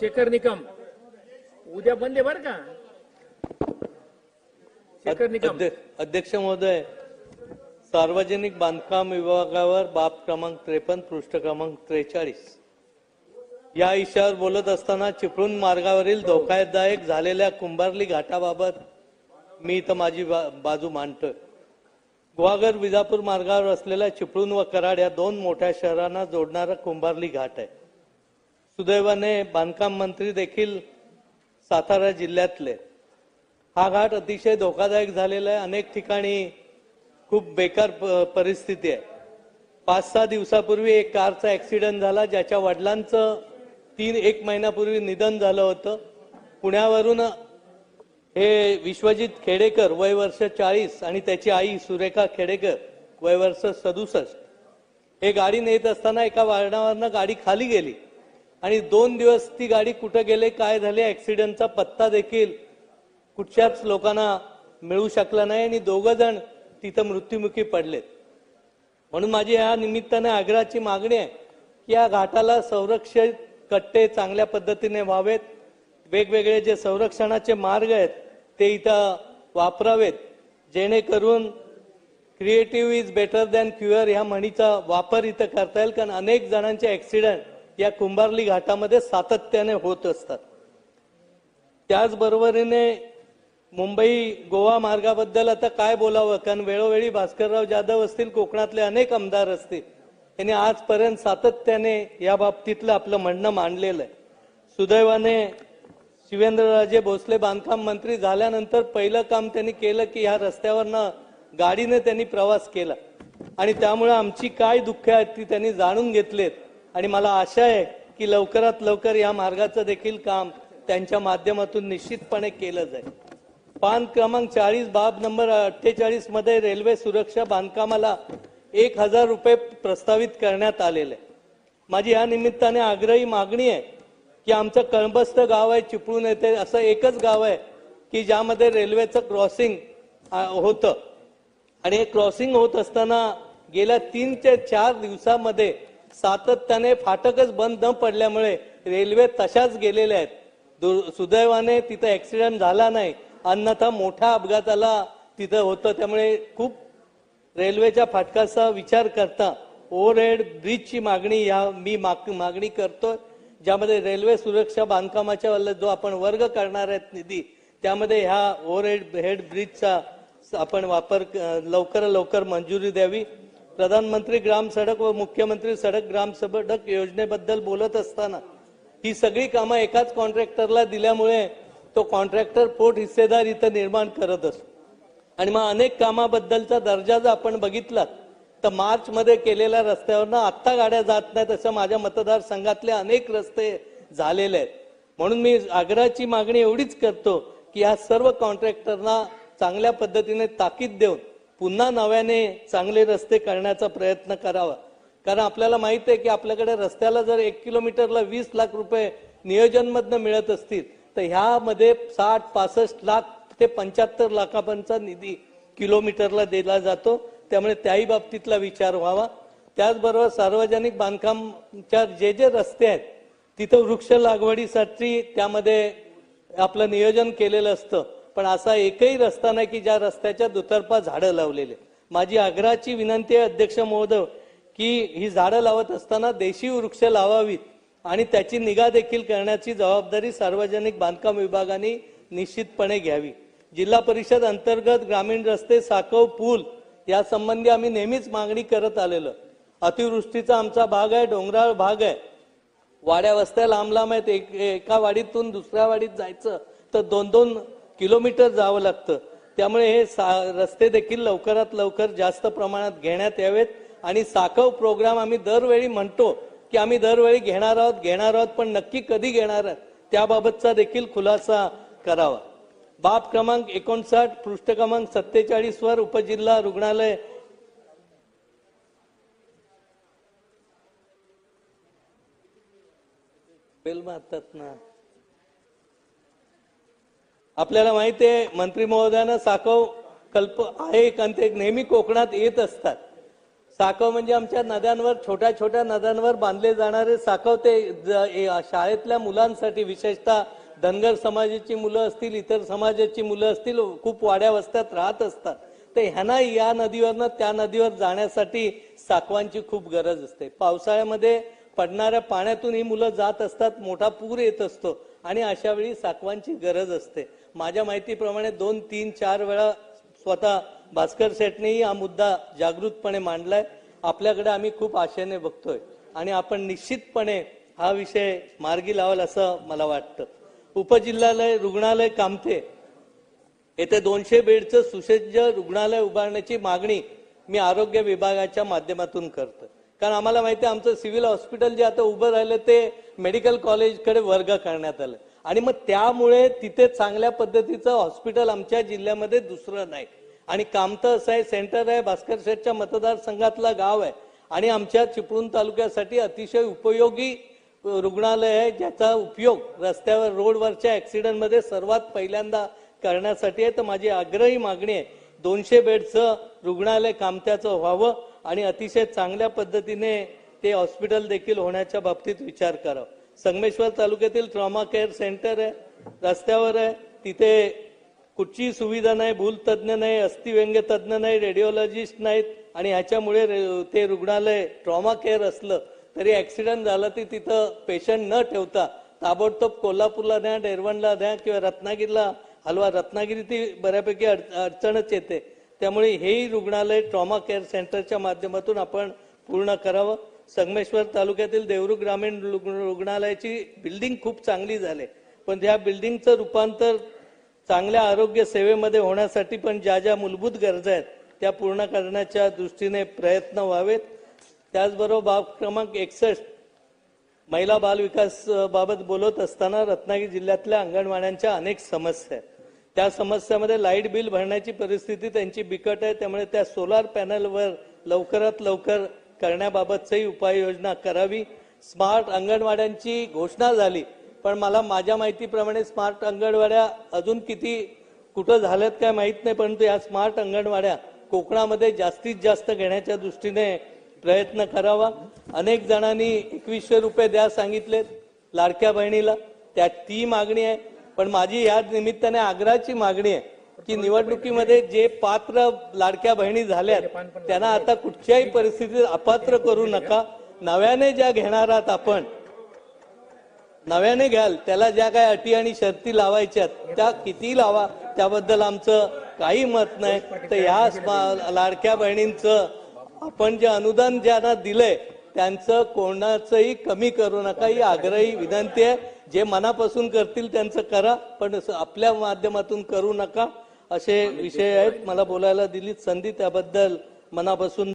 शेखर निकम. उद्या बंद आहे बर का? शेखर निकम. अध्यक्ष महोदय सार्वजनिक बांधकाम विभागावर बाब क्रमांक त्रेपन्न पृष्ठ क्रमांक त्रेचाळीस. या विषयावर बोलत असताना चिपळूण मार्गावरील धोकादायक झालेल्या कुंभारली घाटाबाबत मी इथं माझी बाजू मांडतोय. गुहागर विजापूर मार्गावर असलेल्या चिपळूण व कराड या दोन मोठ्या शहरांना जोडणारा कुंभारली घाट आहे. सुदैवाने बांधकाम मंत्री देखील सातारा जिल्ह्यातले. हा घाट अतिशय धोकादायक झालेला आहे. अनेक ठिकाणी खूप बेकार प- परिस्थिती आहे. पाच सहा दिवसापूर्वी एक कारचा ऍक्सिडेंट झाला ज्याच्या वडिलांचं तीन एक महिन्यापूर्वी निधन झालं होतं. पुण्यावरून हे विश्वजित खेडेकर वय वर्ष चाळीस आणि त्याची आई सुरेखा खेडेकर वय वर्ष सदुसष्ट. हे गाडी नेत असताना एका वारणावरनं गाडी खाली गेली. आणि दोन दिवस ती गाडी कुठं गेले काय झाले ऍक्सिडेंटचा पत्ता देखील कुठच्याच लोकांना मिळू शकला नाही आणि दोघं जण तिथं मृत्युमुखी पडलेत. म्हणून माझी या निमित्ताने आग्रहाची मागणी आहे की या घाटाला संरक्षित कट्टे चांगल्या पद्धतीने व्हावेत. वेगवेगळे जे संरक्षणाचे मार्ग आहेत ते इथं वापरावेत. जेणेकरून creative is better than cure ह्या म्हणीचा वापर इथं करता येईल. कारण अनेक जणांचे ऍक्सिडेंट या कुंभारली घाटामध्ये सातत्याने होत असतात. त्याचबरोबरीने मुंबई गोवा मार्गाबद्दल आता काय बोलावं? कारण वेळोवेळी भास्करराव जाधव असतील कोकणातले अनेक आमदार असतील यांनी आजपर्यंत सातत्याने या बाबतीतलं आपलं म्हणणं मांडलेलं आहे. सुदैवाने शिवेंद्रराजे भोसले बांधकाम मंत्री झाल्यानंतर पहिलं काम त्यांनी केलं की ह्या रस्त्यावरनं गाडीने त्यांनी प्रवास केला. आणि त्यामुळे आमची काय दुःख आहेत ती त्यांनी जाणून घेतलेत. आणि मला आशा आहे की लवकरात लवकर या मार्गाचं देखील काम त्यांच्या माध्यमातून निश्चितपणे केलं जाईल. पान क्रमांक चाळीस बाब नंबर अठ्ठेचाळीसमध्ये रेल्वे सुरक्षा बांधकामाला एक हजार रुपये प्रस्तावित करण्यात आलेले माझी या निमित्ताने आग्रही मागणी आहे की आमचं कळंबस्थ गाव आहे चिपळूण येते असं एकच गाव आहे की ज्यामध्ये रेल्वेचं क्रॉसिंग होतं. आणि हे क्रॉसिंग होत असताना गेल्या तीन ते चार दिवसामध्ये सातत्याने फाटकच बंद न पडल्यामुळे रेल्वे तशाच गेलेल्या आहेत. दु- सुदैवाने तिथं ऍक्सिडेंट झाला नाही. अन्यथा मोठ्या अपघाताला तिथं होतं. त्यामुळे खूप रेल्वेच्या फाटकाचा विचार करता ओव्हरहेड ब्रिजची मागणी या मी माग- मागणी करतोय. ज्यामध्ये रेल्वे सुरक्षा बांधकामाच्या जो आपण वर्ग करणार आहेत निधी त्यामध्ये ह्या ओव्हरहेड हेड ब्रिजचा आपण वापर लवकर लवकर मंजुरी द्यावी. प्रधानमंत्री ग्राम सडक व मुख्यमंत्री सडक ग्राम सडक योजनेबद्दल बोलत असताना ही सगळी कामं एकाच कॉन्ट्रॅक्टरला दिल्यामुळे तो कॉन्ट्रॅक्टर पोट हिस्सेदार इथं निर्माण करत असतो. आणि मग अनेक कामाबद्दलचा दर्जा जर आपण बघितला तर मार्चमध्ये केलेल्या रस्त्यावरनं आत्ता गाड्या जात नाहीत असं माझ्या मतदारसंघातले अनेक रस्ते झालेले आहेत. म्हणून मी आग्रहाची मागणी एवढीच करतो की या सर्व कॉन्ट्रॅक्टरना चांगल्या पद्धतीने ताकीद देऊन पुन्हा नव्याने चांगले रस्ते करण्याचा प्रयत्न करावा. कारण आपल्याला माहीत आहे की आपल्याकडे रस्त्याला जर एक किलोमीटरला वीस लाख रुपये नियोजनमधनं मिळत असतील तर ह्यामध्ये साठ पासष्ट लाख ते पंच्याहत्तर लाखापर्यंतचा निधी किलोमीटरला दिला जातो. त्यामुळे त्याही बाबतीतला विचार व्हावा. त्याचबरोबर सार्वजनिक बांधकामच्या जे जे रस्ते आहेत तिथं वृक्ष लागवडीसाठी त्यामध्ये आपलं नियोजन केलेलं असतं. पण असा एकही रस्ता नाही की ज्या रस्त्याच्या दुतर्फा झाडं लावलेले माझी आग्रहाची विनंती आहे अध्यक्ष महोदय की ही झाडं लावत असताना देशी वृक्ष लावावीत आणि त्याची निगा देखील करण्याची जबाबदारी सार्वजनिक बांधकाम विभागाने निश्चितपणे घ्यावी. जिल्हा परिषद अंतर्गत ग्रामीण रस्ते साकव पूल या संबंधी आम्ही नेहमीच मागणी करत आलेलो. अतिवृष्टीचा आमचा भाग आहे डोंगराळ भाग आहे. वाड्या वस्त्या लांब लांब आहेत. एक एका वाडीतून दुसऱ्या वाडीत जायचं तर दोन दोन किलोमीटर जावं लागतं. त्यामुळे हे सा- रस्ते देखील लवकरात लवकर जास्त प्रमाणात घेण्यात यावेत. आणि साखव प्रोग्राम आम्ही दरवेळी म्हणतो की आम्ही दरवेळी घेणार आहोत घेणार आहोत पण नक्की कधी घेणार आहोत त्याबाबतचा देखील खुलासा करावा. बाब क्रमांक एकोणसाठ पृष्ठ क्रमांक सत्तेचाळीस वर उपजिल्हा रुग्णालय. बेल मारतात ना. आपल्याला माहिती आहे मंत्री महोदयानं साकव कल्प आहे कारण ते नेहमी कोकणात येत असतात. साखव म्हणजे आमच्या नद्यांवर छोट्या छोट्या नद्यांवर बांधले जाणारे साखव ते ज- ए- शाळेतल्या मुलांसाठी विशेषतः धनगर समाजाची मुलं असतील इतर समाजाची मुलं असतील खूप वाड्या वस्त्यात राहत असतात. तर ह्यांना या नदीवरनं त्या नदीवर जाण्यासाठी साखवांची खूप गरज असते. पावसाळ्यामध्ये पडणाऱ्या पाण्यातून ही मुलं जात असतात मोठा पूर येत असतो आणि अशा वेळी साखवांची गरज असते. माझ्या माहितीप्रमाणे दोन तीन चार वेळा स्वतः भास्कर सेठनेही हा मुद्दा जागृतपणे मांडलाय. आपल्याकडे आम्ही खूप आशेने बघतोय. आणि आपण निश्चितपणे हा विषय मार्गी लावाल असं मला वाटतं. उपजिल्हालय रुग्णालय कामते येथे दोनशे बेडचं सुसज्ज रुग्णालय उभारण्याची मागणी मी आरोग्य विभागाच्या माध्यमातून करतो कारण आम्हाला माहिती आहे आमचं सिव्हिल हॉस्पिटल जे आता उभं राहिलं ते मेडिकल कॉलेजकडे वर्ग करण्यात आलं. आणि मग त्यामुळे तिथे चांगल्या पद्धतीचं हॉस्पिटल आमच्या जिल्ह्यामध्ये दुसरं नाही. आणि कामतं असं आहे सेंटर आहे भास्कर शेठच्या मतदारसंघातला गाव आहे. आणि आमच्या चिपळूण तालुक्यासाठी अतिशय उपयोगी रुग्णालय आहे ज्याचा उपयोग रस्त्यावर रोडवरच्या ॲक्सिडेंटमध्ये सर्वात पहिल्यांदा करण्यासाठी आहे. तर माझी आग्रही मागणी आहे दोनशे बेडचं रुग्णालय कामत्याचं व्हावं आणि अतिशय चांगल्या पद्धतीने ते हॉस्पिटल देखील होण्याच्या बाबतीत विचार करावा. संगमेश्वर तालुक्यातील ट्रॉमा केअर सेंटर आहे. रस्त्यावर आहे. तिथे कुठचीही सुविधा नाही भूल तज्ज्ञ नाही अस्थिव्यंग्य तज्ज्ञ नाही रेडिओलॉजिस्ट नाहीत. आणि ह्याच्यामुळे ते रुग्णालय ट्रॉमा केअर असलं तरी ॲक्सिडंट झाला ती तिथं पेशंट न ठेवता ताबडतोब कोल्हापूरला द्या डेरवणला द्या किंवा रत्नागिरीला. हलवा रत्नागिरी ती बऱ्यापैकी अड- अडचणच येते. त्यामुळे हेही रुग्णालय ट्रॉमा केअर सेंटरच्या माध्यमातून आपण पूर्ण करावं. संगमेश्वर तालुक्यातील देवरू ग्रामीण रुग्णालयाची बिल्डिंग खूप चांगली झाली. पण त्या बिल्डिंगचं रूपांतर चांगल्या आरोग्य सेवेमध्ये होण्यासाठी पण ज्या ज्या मूलभूत गरजा आहेत त्या पूर्ण करण्याच्या दृष्टीने प्रयत्न व्हावेत. त्याचबरोबर बाब क्रमांक एकसष्ट महिला बाल विकास बाबत बोलत असताना रत्नागिरी जिल्ह्यातल्या अंगणवाड्यांच्या अनेक समस्या आहेत. त्या समस्यामध्ये लाइट बिल भरण्याची परिस्थिती त्यांची बिकट आहे. त्यामुळे त्या सोलार पॅनलवर लवकरात लवकर करण्याबाबतचंही उपाययोजना करावी. स्मार्ट अंगणवाड्यांची घोषणा झाली. पण मला माझ्या माहितीप्रमाणे स्मार्ट अंगणवाड्या अजून किती कुठं झाल्यात काय माहीत नाही परंतु या स्मार्ट अंगणवाड्या कोकणामध्ये जास्तीत जास्त घेण्याच्या दृष्टीने प्रयत्न करावा. अनेक जणांनी एकवीसशे रुपये द्या सांगितलेत लाडक्या बहिणीला. त्यात ती मागणी आहे. पण माझी या निमित्ताने आग्रहाची मागणी आहे. की निवडणुकीमध्ये जे पात्र लाडक्या बहिणी झाल्यात त्यांना आता कुठच्याही परिस्थितीत अपात्र करू नका. नव्याने ज्या घेणार आहात आपण नव्याने घ्याल. त्याला ज्या काही अटी आणि शर्ती लावायच्यात त्या किती लावा त्याबद्दल आमचं काही मत नाही. तर ह्या स्मा- लाडक्या बहिणींचं आपण जे अनुदान ज्यांना दिलंय त्यांचं कोणाचंही कमी करू नका. ही आग्रही विनंती आहे. जे मनापासून करतील त्यांचं करा पण असं आपल्या माध्यमातून करू नका. असे विषय आहेत. मला बोलायला दिली संधी त्याबद्दल मनापासून